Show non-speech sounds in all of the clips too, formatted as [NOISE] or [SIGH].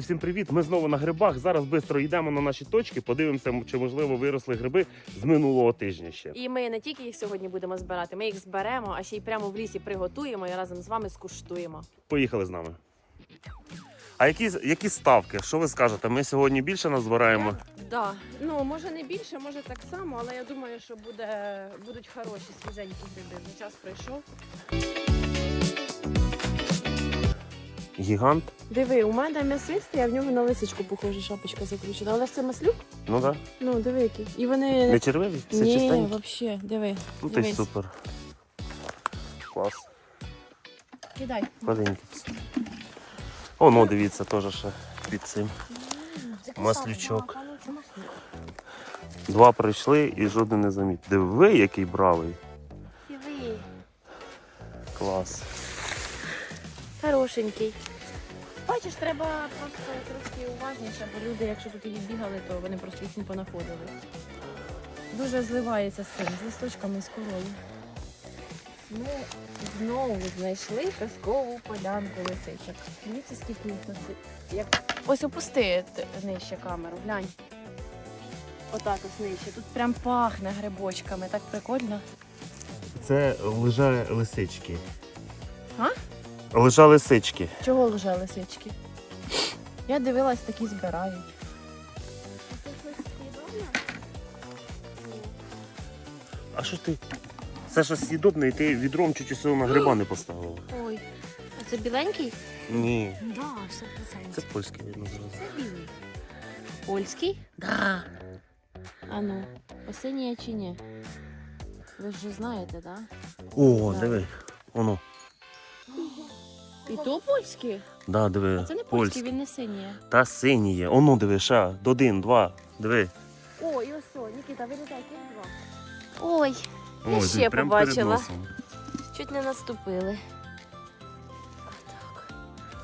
Друзі, всім привіт! Ми знову на грибах. Зараз швидко йдемо на наші точки, подивимося, чи можливо виросли гриби з минулого тижня ще. І ми не тільки їх сьогодні будемо збирати, ми їх зберемо, а ще й прямо в лісі приготуємо і разом з вами скуштуємо. Поїхали з нами. А які, які ставки? Що ви скажете? Ми сьогодні більше назбираємо? Да. Ну може не більше, може так само, але я думаю, що буде будуть хороші свіженькі гриби. Час прийшов. Гігант? Диви, у мене м'ясистий, а в нього на лисичку похожа шапочка закручена. Але це маслюк? Ну так. Ну, диви який. І вони. Не червиві? Все Ні, чистенькі? взагалі, диви. Ну ти дивись. супер. Клас. Кидай. Маленький. О, ну дивіться, теж ще під цим. Маслючок. Два прийшли і жоден не заміт. Диви, який бравий. Диви. Клас. Хорошенький. Бачиш, треба просто трошки уважніше, бо люди, якщо тут і бігали, то вони просто їх не понаходили. Дуже зливається з цим, з листочками з корою. Ми знову знайшли казкову полянку лисичок. Дивіться, скільки їх тут. Як... Ось опусти нижче камеру, глянь. Отак ось нижче. Тут прям пахне грибочками, так прикольно. Це лежа лисички. А? Лежа лисички. Чого лежа лисички? Я дивилась, такі збирають. А що ти? Це щось з'їдобне, і ти відром чуть усього на гриба не поставила. Ой, а це біленький? Ні. Да, 100%. Це польське видно зразу. Це білий. Польський? Да. А ну, осіння чи ні? Ви ж вже знаєте, так? О, Так. диви. Воно. І то польський? Да, диви. А це не польський, польське. він не синій. Та синій є. Оно диви, ще. Один, два. Диви. О, і ось, о, Нікіта, вилітай, тут два. Ой, Я Ой, ще диви, прям побачила. носом. чуть не наступили.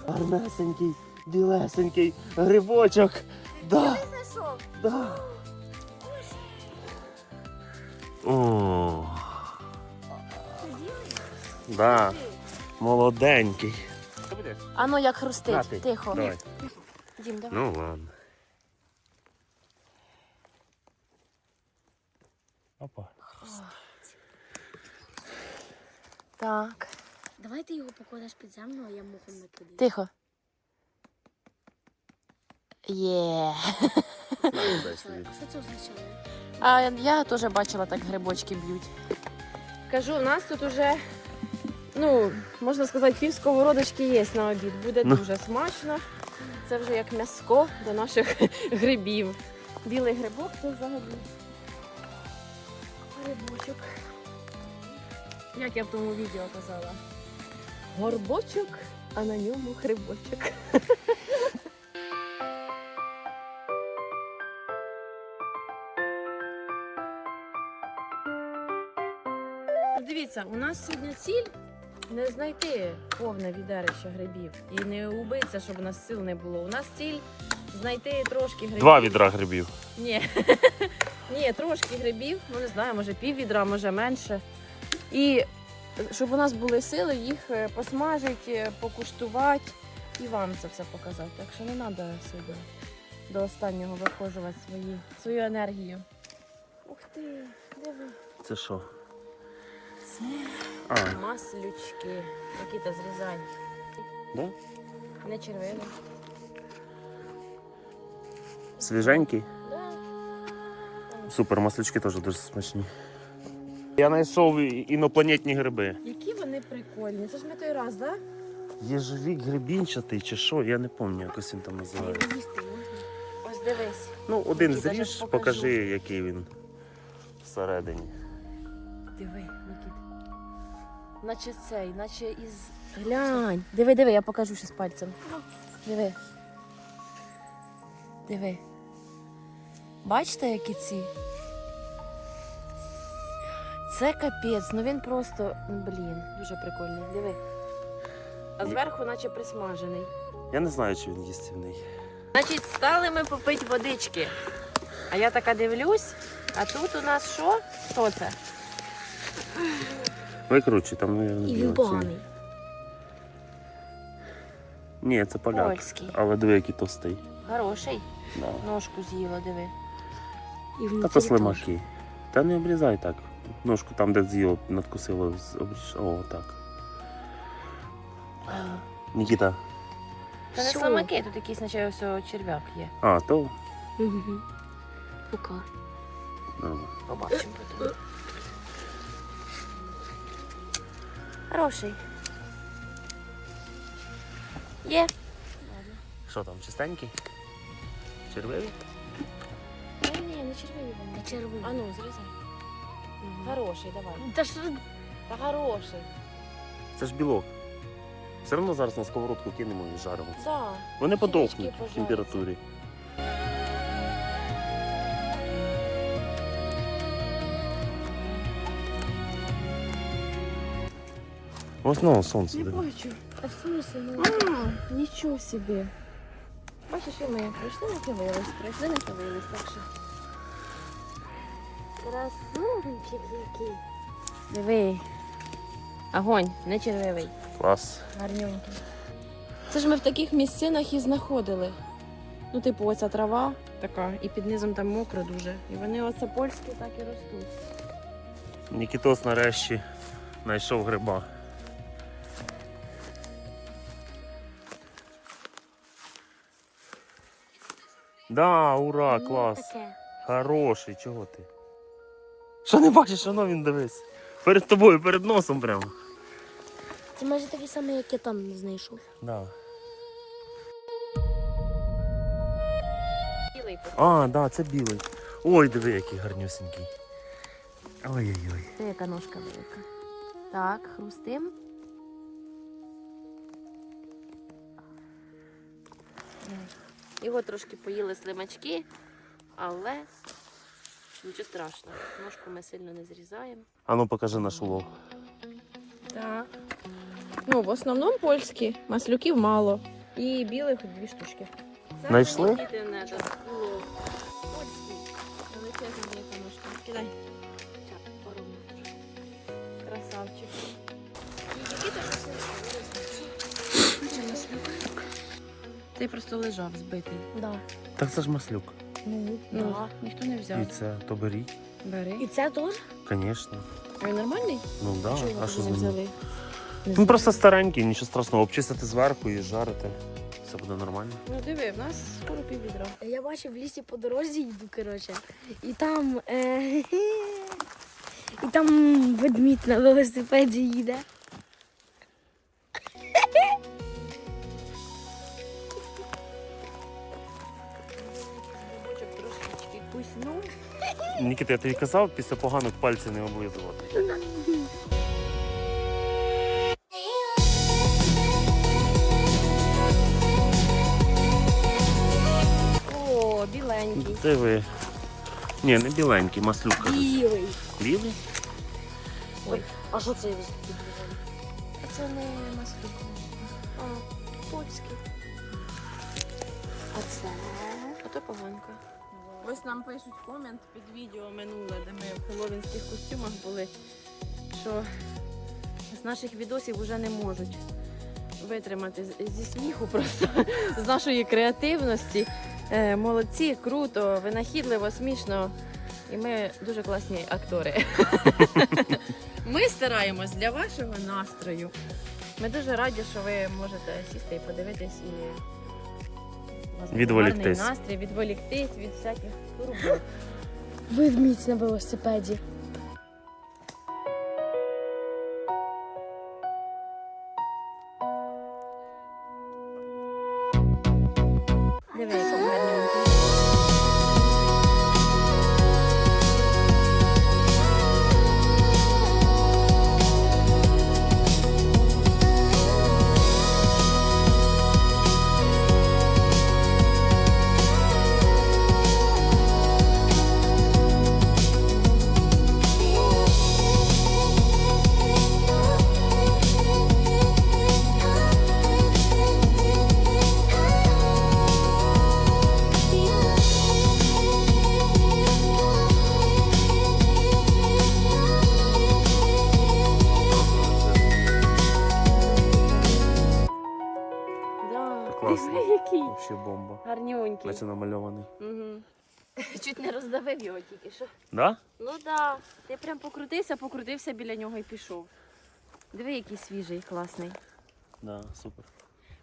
Отак. Гарнесенький, білесенький грибочок. Да, Знайшов. да. О, да. Молоденький. А ну як На хрустить, ти. тихо. Давай. Дім, давай. Ну ладно. Опа. Так, Давай ти його покладеш під землю, а я мухом накидаю. тихо. Є. Що це означає? А я теж бачила, так грибочки б'ють. Кажу, у нас тут уже, ну, можна сказати, пів сковородочки є на обід. Буде Ну. дуже смачно. Це вже як м'яско до наших [LAUGHS] грибів. Білий грибок це взагалі. Грибочок. Як я в тому відео казала. Горбочок, а на ньому грибочок. [LAUGHS] Дивіться, у нас сьогодні ціль не знайти повне відерище грибів і не убитися, щоб у нас сил не було. У нас ціль знайти трошки грибів. Два відра грибів. Ні. [LAUGHS] Ні, трошки грибів, ну не знаю, може пів відра, може менше. І щоб у нас були сили їх е, посмажити, покуштувати і вам це все показати. Так що не треба сюди до останнього виходжувати свої, свою енергію. Ух ти, диви. Це що? Це А, маслючки. Які то зрізай. да? Не червиві. Свіженький. Да. Супер, маслючки теж дуже смачні. Я знайшов інопланетні гриби. Які вони прикольні. Це ж ми той раз, так? Єжевік грибінчатий чи що, я не пам'ятаю, якось він там називається. їсти можна? Ось дивись. Ну, один зріж, покажи, який він всередині. Диви. Наче цей, наче із. Глянь. Диви, диви, я покажу ще з пальцем. Диви. Диви. Бачите, які ці? Це капець, ну він просто, блін, дуже прикольний. Диви. А зверху, наче присмажений. Я не знаю, чи він їстівний. Значить, стали ми попити водички. А я така дивлюсь, а тут у нас що? Що це? Викручуй, там, мабуть, І він поганий. Ні, це поляк. Польський. Але диви, який товстий. Хороший. Да. Ножку з'їла, диви. І Та внутрі то теж. слимаки. Та не обрізай так. Ножку там, де з'їв, надкусило, з- обріж. О, так. Нікіта. Це не Всё. слимаки, тут якийсь наче ось черв'як є. А, то Мгм. Пока. нормально. Побачимо потім. Хороший. Є. Що там, чистенький? Червивий? Ні, ні, не червивий вони. Та червоний. А ну, зрізай. Хороший, давай. Та що? Та хороший. Це ж білок. Все одно зараз на сковородку кинемо і жаримо. Да. Вони подохнуть в температурі. Ось ну, сонце. диви. бачу. А в смысле? Ну, А, нічого собі. Бачиш, і ми прийшли, не дивились, прийшли, не дивились, так що. красунчик який. Диви. Огонь, не червивий. Клас. Гарненький. Це ж ми в таких місцинах і знаходили. Ну, типу, оця трава така, і під низом там мокро дуже. І вони оце польські так і ростуть. Нікітос нарешті знайшов гриба. Да, ура, клас. таке. Хороший, чого ти? Що не бачиш, воно він дивись. Перед тобою, перед носом прямо. Це майже такий самий, як я там знайшов. Да. Білий А, да, це білий. Ой, диви, який гарнюсенький. Ой-ой-ой. Це яка ножка велика. Так, хрустим. Його трошки поїли слимачки, але нічого страшного. Ножку ми сильно не зрізаємо. А ну покажи наш улов. Так. Ну, в основному польські, маслюків мало. І білих дві штучки. Це Знайшли? мені діти улов. Польський. Величезна велика ножка. Кидай. Так. Красавчик. Цей просто лежав збитий. Да. Так це ж маслюк. Ну, Да. ніхто не І взяв. це то беріть. Бери. І це теж? Звісно. А він нормальний? Ну да. Чого а що з не ним? взяли? Ну просто старенький, нічого страшного. Обчистити зверху і жарити. Все буде нормально. Ну диви, в нас скоро піввідра. Я бачив в лісі по дорозі йду, коротше. І там. Е- [LAUGHS] і там ведмідь на велосипеді їде. Куснув. Нікіта, я тобі казав, після поганок пальці не облизувати. О, біленький. Диви. Ні, не біленький, маслюк. кажуть. Білий. Білий? А що це? А це не маслюк. А, польський. А це? А то поганка. Ось нам пишуть комент під відео минуле, де ми в хеловінських костюмах були, що з наших відосів вже не можуть витримати зі сміху просто з нашої креативності. Е, молодці, круто, винахідливо, смішно. І ми дуже класні актори. [LAUGHS] Ми стараємось для вашого настрою. Ми дуже раді, що ви можете сісти і подивитись і у вас Відволіктись. гарний настрій, відволіктись від всяких турбот. Ведмідь на велосипеді. [LAUGHS] Чуть не роздавив його тільки що. Да? Ну да. Ти прям покрутився, покрутився біля нього і пішов. Диви, який свіжий, класний. Да, супер.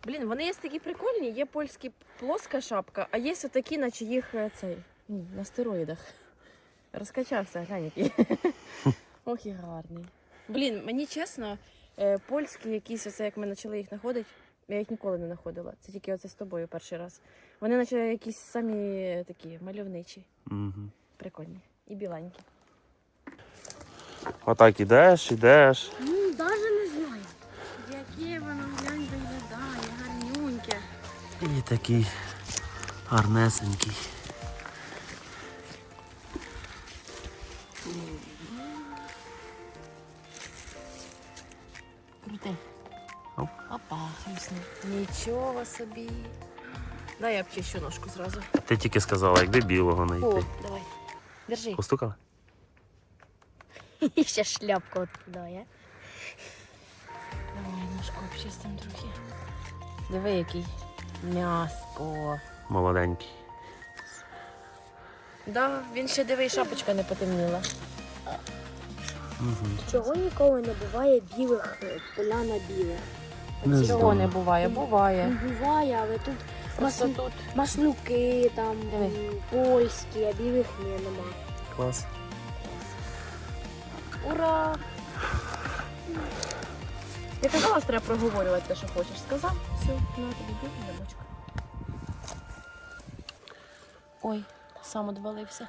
Блін, вони є такі прикольні, є польські плоска шапка, а є такі, наче їх е, цей ну, на стероїдах. Розкачався, глянь який. [LAUGHS] Ох і гарний. Блін, мені чесно, е, польські якісь, оце як ми почали їх знаходити, я їх ніколи не знаходила. Це тільки оце з тобою перший раз. Вони наче якісь самі такі мальовничі, Угу. прикольні. І біленькі. Отак ідеш, ідеш. Ну, навіть не знаю. Яке воно глянь виглядає, гарнюньке. І такий гарнесенький. Крути. Оп. Опа. Нічого собі. Дай я обчищу ножку зразу. Ти тільки сказала, якби білого О, давай. Держи. Постукала? І [LAUGHS] ще шляпку відкидає. Давай ножку обчистимо трохи. Диви, який м'яско. Молоденький. Да, він ще диви, шапочка не потемніла. Угу. Чого ніколи не буває білих е, поля на білих? Не знаю. Цього не буває, буває. Буває, але тут Просто маслю- тут. маслюки, там Диви. м, польські, а білих ні, нема. Клас. Ура! Я казала, що треба проговорювати те, що хочеш. Сказав? Все, на тобі бігу, грибочка. Ой, сам одвалився.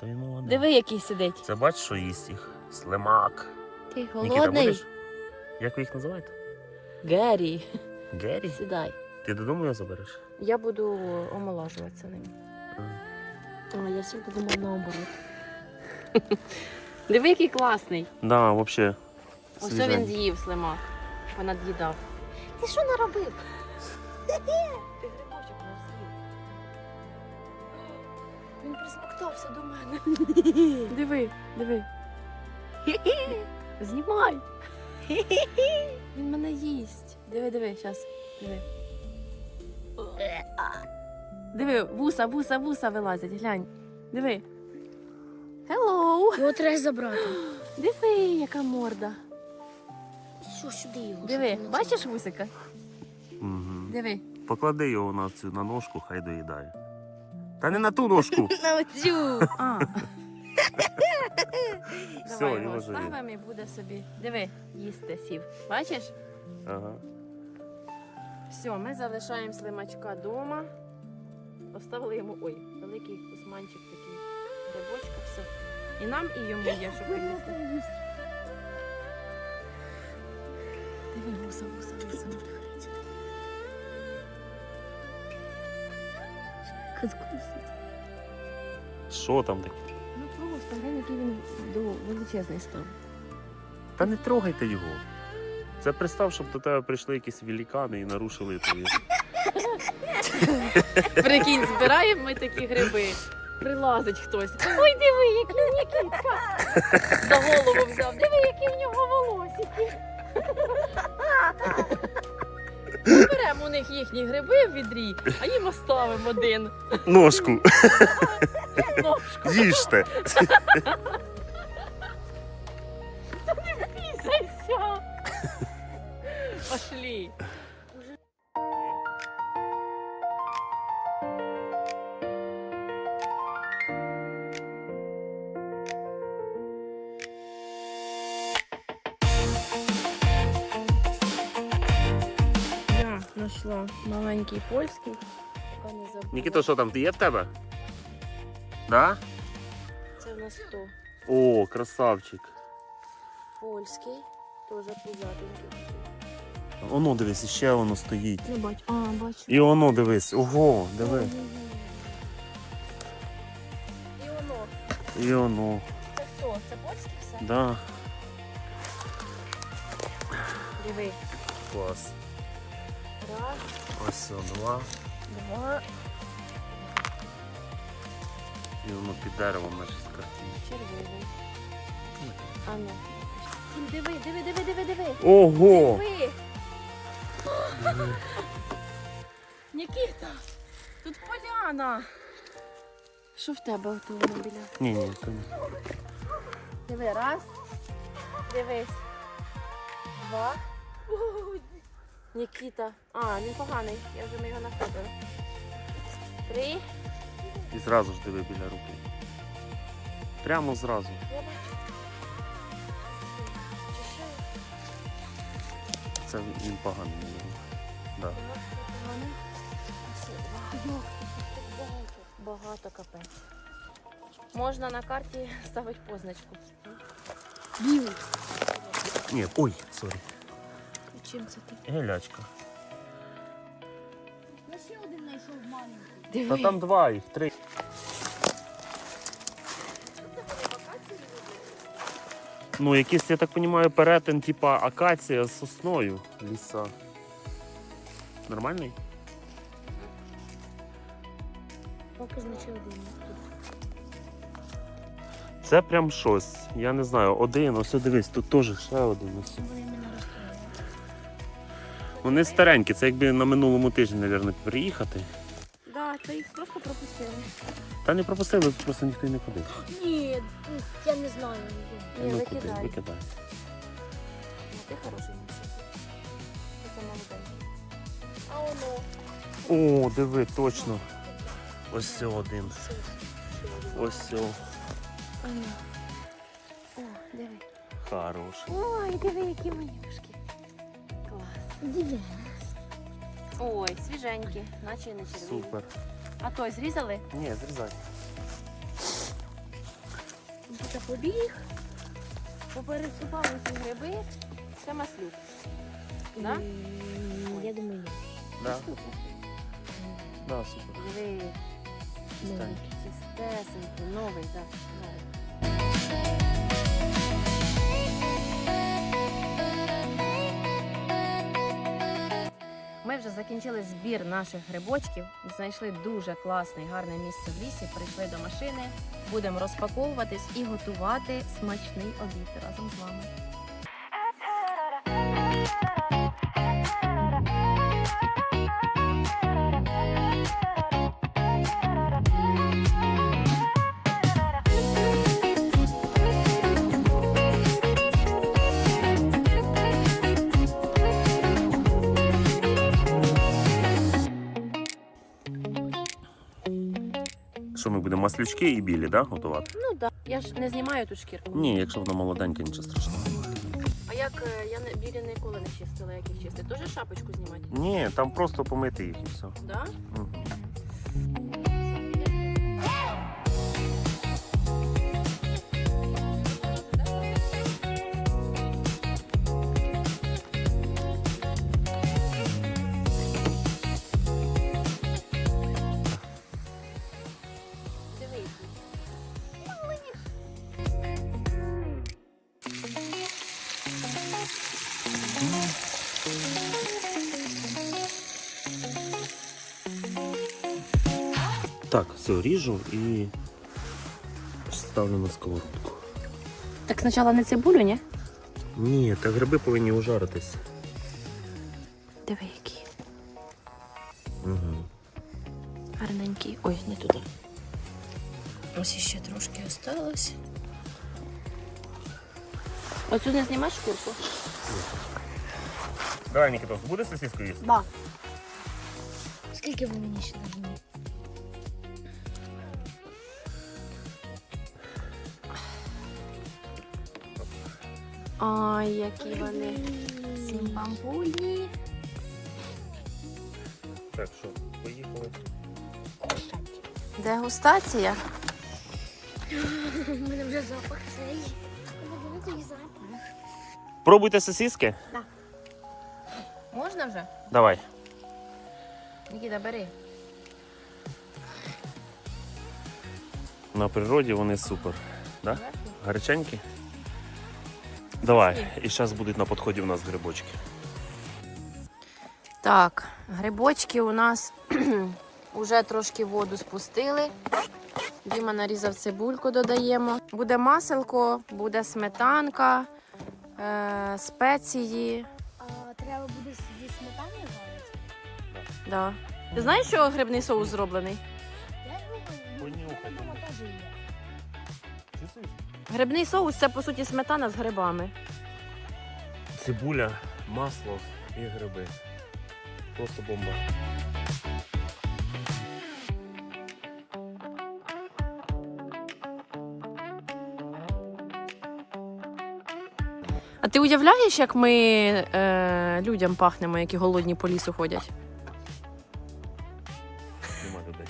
Та він молодий. диви, який сидить. Це бачиш, що їсть їх? Слимак. Ти Нікіта, голодний? будеш? Як ви їх називаєте? Геррі, Геррі? сідай. Ти додому його забереш? Я буду омолажуватися ним. А я завжди думав наоборот. [LAUGHS] Диви, який класний. Да, взагалі. Ось він з'їв слимак. Понад'їдав. Ти що наробив? Ти грибочок наш з'їв. Він присмоктався до мене. Диви, диви. Знімай. [LAUGHS] Він мене їсть. Диви, диви, зараз. Диви. Диви, вуса, вуса, вуса вилазять, глянь. Диви. Hello. Його треба забрати. Диви, яка морда. Що сюди його? Диви, бачиш вусика? Угу. Диви. Поклади його на цю на ножку, хай доїдає. Та не на ту ножку. [LAUGHS] На оцю. А. Все, [LAUGHS] Давай його ставимо і буде собі. Диви, їсти сів. Бачиш? Ага. Все, ми залишаємо слимачка вдома. Поставили йому ой, великий кусманчик такий грибочка, все. І нам, і йому є, що поїсти. Диви, гуса, гуса, гуса. Що там таке? Ну просто глянь, який він до- величезний став. Та не трогайте його. Це представ, щоб до тебе прийшли якісь великани і нарушили твої. Прикинь, збираємо ми такі гриби. Прилазить хтось. Ой, диви, який Нікітка. За голову взяв. Диви, які в нього волосики. Ми Беремо у них їхні гриби в відрі, а їм оставимо один. Ножку, Ножку. їжте. Пісайся. Пошли. Я знайшла маленький польський. Поки не забула. Нікіто, що там, ти є в тебе? Да? Це в нас хто? О, красавчик. Польський, теж пузатенький. Оно дивись, іще воно стоїть. Не бачу. А, бачу. І воно дивись. Ого, диви. І воно. І воно. Це хто? Це польський все? Да. Диви. Клас. Раз, Ось о, два. два, І воно під деревом наші з картини. червоний. А ну. Диви, диви, диви, диви, диви. Ого! Диви. Нікіта, тут поляна. Що в тебе в тому біля? Ні, ні, ні. Диви, раз. Дивись. Два. Нікіта. А, він поганий. Я вже ми його знаходила. Три. І зразу ж диви біля руки. Прямо зразу. Це він поганий. мабуть. Да. Поганий. Багато капець. Можна на карті ставити позначку. Білий. Ні, ой, сорі. Чим це ти? Гелячка. Та там два їх, три. Ну, якийсь, я так розумію, перетин, типа акація з сосною ліса. Нормальний? Поки значить один. Це прям щось. Я не знаю, один, ось дивись, тут теж ще один. Ось. Вони мене. Вони старенькі, це якби на минулому тижні, мабуть, приїхати. Це їх просто пропустили. Та не пропустили, просто ніхто й не ходив. Ні, я не знаю. Ні, Ну, викидай. куди, викидай. Ну, ти хороший мальчик. Це молоденький. А воно. О, диви, точно. Ось це один. Ось це. Воно. О, диви. Хороший. Ой, диви, які манюшки. Клас. Диві. Ой, свіженькі, наче і не червоні. Супер. А той зрізали? Ні, зрізай. Діта побіг. Попересипали ці гриби. Це маслюк. Да? Я думаю, ні. Да. Да, супер. Диви, Чистенький. чистесенький, новий, так. Новий. Вже закінчили збір наших грибочків. Знайшли дуже класне і гарне місце в лісі. Прийшли до машини. Будемо розпаковуватись і готувати смачний обід разом з вами. Що ми будемо маслючки і білі, да, готувати? Ну так, я ж не знімаю ту шкірку. Ні, якщо вона молоденька, нічого страшного. А як е, я не білі ніколи не чистила, як їх чистити? Тоже шапочку знімати? Ні, там просто помити їх і все. Да? Мгм. Все, ріжу і ставлю на сковородку. Так спочатку не цибулю, ні? Ні, та гриби повинні ужаритись. Диви, які Угу. гарненькі. Ой, не туди. Ось іще трошки осталось. Оцю не знімаєш шкурку? Давай, Нікітос, буде сосиску їсти? Да. Скільки ви мені ще должны? Ой, які вони симпампульні. Так, що, поїхали. Дегустація. У мене вже запах цей. Пробуйте сосиски? Можна вже? Давай. Нікіта, бери. На природі вони супер. Да? Гаряченькі? Давай. І зараз будуть на підході у нас грибочки. Так, грибочки у нас [CLEARS THROAT] вже трошки воду спустили. Діма нарізав цибульку, додаємо. Буде маселко, буде сметанка, е- спеції. А треба буде зі сметаною варити? Да. Ти знаєш, що грибний соус зроблений? Я Понюхай. Чувствуєш? Грибний соус це по суті сметана з грибами. Цибуля, масло і гриби. Просто бомба. А ти уявляєш, як ми е, людям пахнемо, які голодні по лісу ходять? Нема людей.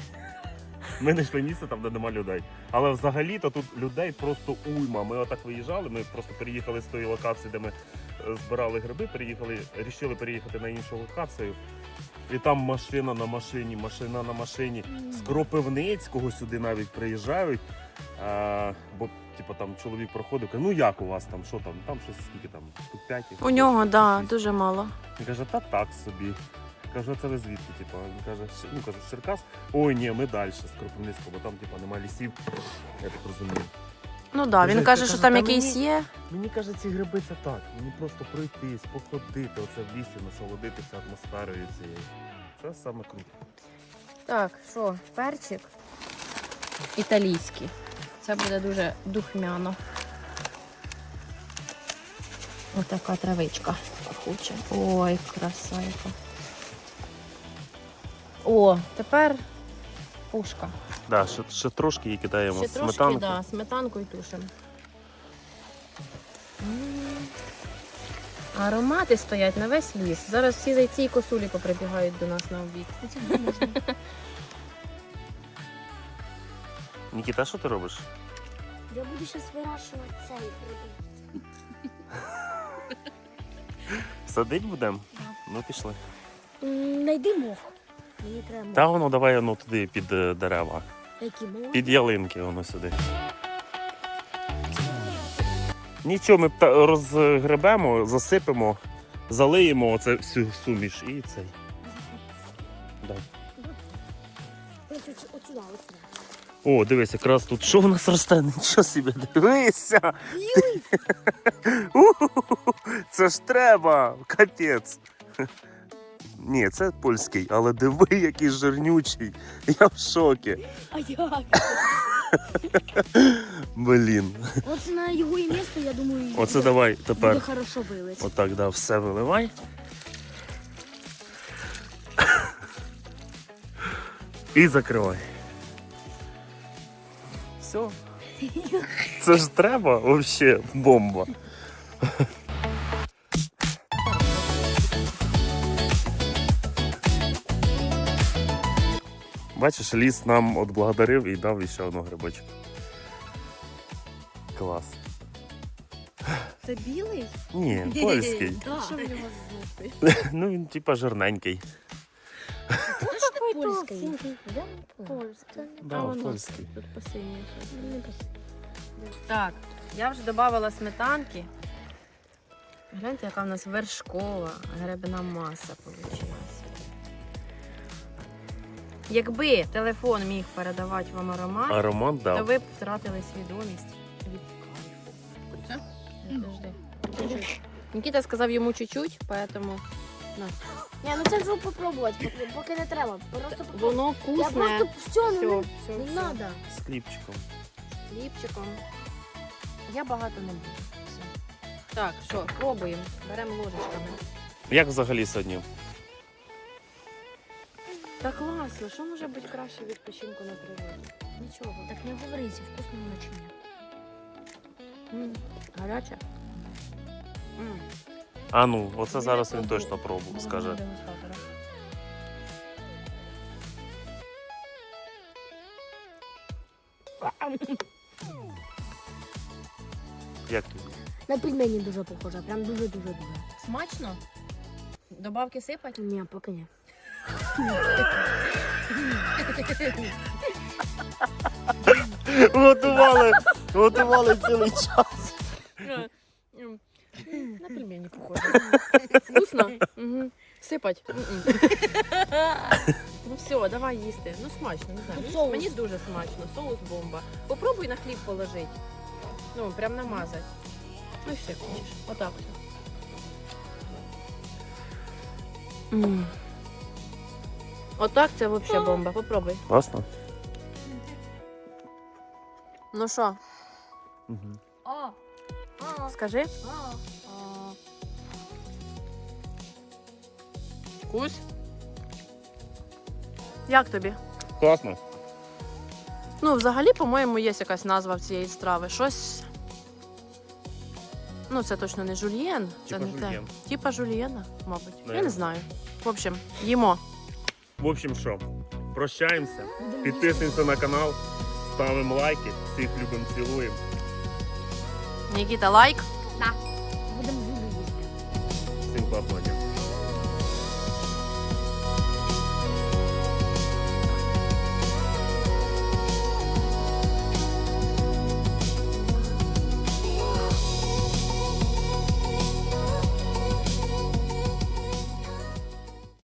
Ми знайшли місце там, де нема людей. Але взагалі-то тут людей просто уйма. Ми отак виїжджали, ми просто переїхали з тої локації, де ми е, збирали гриби, переїхали, рішили переїхати на іншу локацію. І там машина на машині, машина на машині. З Кропивницького сюди навіть приїжджають. А, бо, типу, там чоловік проходив, каже, ну як у вас там, що там? Там щось скільки там, штук 5. У нього, так, да, дуже мало. Він каже, та так собі. Кажу, а це ви звідки? Типу, він каже, ну кажу, Черкас. Ой, ні, ми далі з Кропивницького, бо там типу, нема лісів, я так розумію. Ну так, да, він каже, що там якийсь мені- є. Мені каже, ці гриби це так. Мені просто пройтись, походити, оце в лісі, насолодитися атмосферою цією. Це саме круто. Так, що, перчик італійський. Це буде дуже духмяно. Отака травичка пахуча. Ой, красайка. О, тепер пушка. Да, ще, ще трошки її кидаємо Ще трошки, сметанку. да, сметанку і тушимо. Аромати стоять на весь ліс. Зараз всі зайці і косулі поприбігають до нас на обід. [LAUGHS] Нікіта, що ти робиш? Я буду зараз вирощувати цей гриби. [LAUGHS] Садить будемо? Да. Ну пішли. Найди мох. Мені треба. Та воно давай ну, туди під е, дерева. Які мох? Під ялинки воно сюди. Нічого, ми розгребемо, засипемо, залиємо оце всю суміш і цей. О, дивись, якраз тут що в нас росте? Нічого собі, дивися! [LAUGHS] Це ж треба! Капець! Ні, це польський, але диви, [LAUGHS] який жирнючий. Я в шокі. А як? [LAUGHS] Блін. От на його і місто, я думаю, Оце буде- давай буде хорошо вилить. Отак, да, все виливай. І закривай. Все. [LAUGHS] Це ж треба взагалі бомба. Бачиш, ліс нам отблагодарив і дав ще одну грибочку. Клас. Це білий? Ні, польський. Що в нього знати? Ну він типа жирненький. Да, польський. Тут. Так, я вже додавала сметанки. Гляньте, яка в нас вершкова грибна маса вийшла. Якби телефон міг передавати вам аромат, Аромат то ви б втратили свідомість від кайфу. Подожди. Нікіта сказав йому чуть-чуть, поэтому Ні, ну це вже попробувати, поки, поки не треба. Просто попробувати. воно Я вкусне. просто все, Все, ну, все, не все. надо. З хлібчиком. хлібчиком. Я багато не буду. Все. Так, що, пробуємо. Беремо ложечками. Як взагалі сьогодні? Та класно, що може бути краще відпочинку на природі? Нічого. Так не говорите, вкусно воно чи. М, Гаряче. М. А ну, оце Я зараз він точно пробував, скаже. Як тобі? На пельмені дуже похоже, прям дуже-дуже-дуже. Смачно? Добавки сипать? Ні, поки ні. Готували, готували цілий час. На пельмені похоже. Вкусно? Угу. Сипать. Мгм. ну все, давай їсти. Ну смачно, не знаю. Тут Мені, соус. мені дуже смачно. Соус бомба. Попробуй на хліб положити. Ну, прям намазати. Ну і все, хочеш. Отак все. Отак це взагалі бомба. Попробуй. Класно. Ну що, Угу. скажи? Кусь? Як тобі? Класно. Ну, взагалі, по-моєму, є якась назва в цієї страви. Щось. Ну, це точно не жульєн. Це Типа не жульєн. те. Типа жульєна, мабуть. Я не знаю. В общем, їмо. В общем, що, прощаємося. Підписуємося на канал, ставимо лайки, всіх любимо, цілуємо. Нікіта, лайк. Будемо зуби їсти. Всім дня.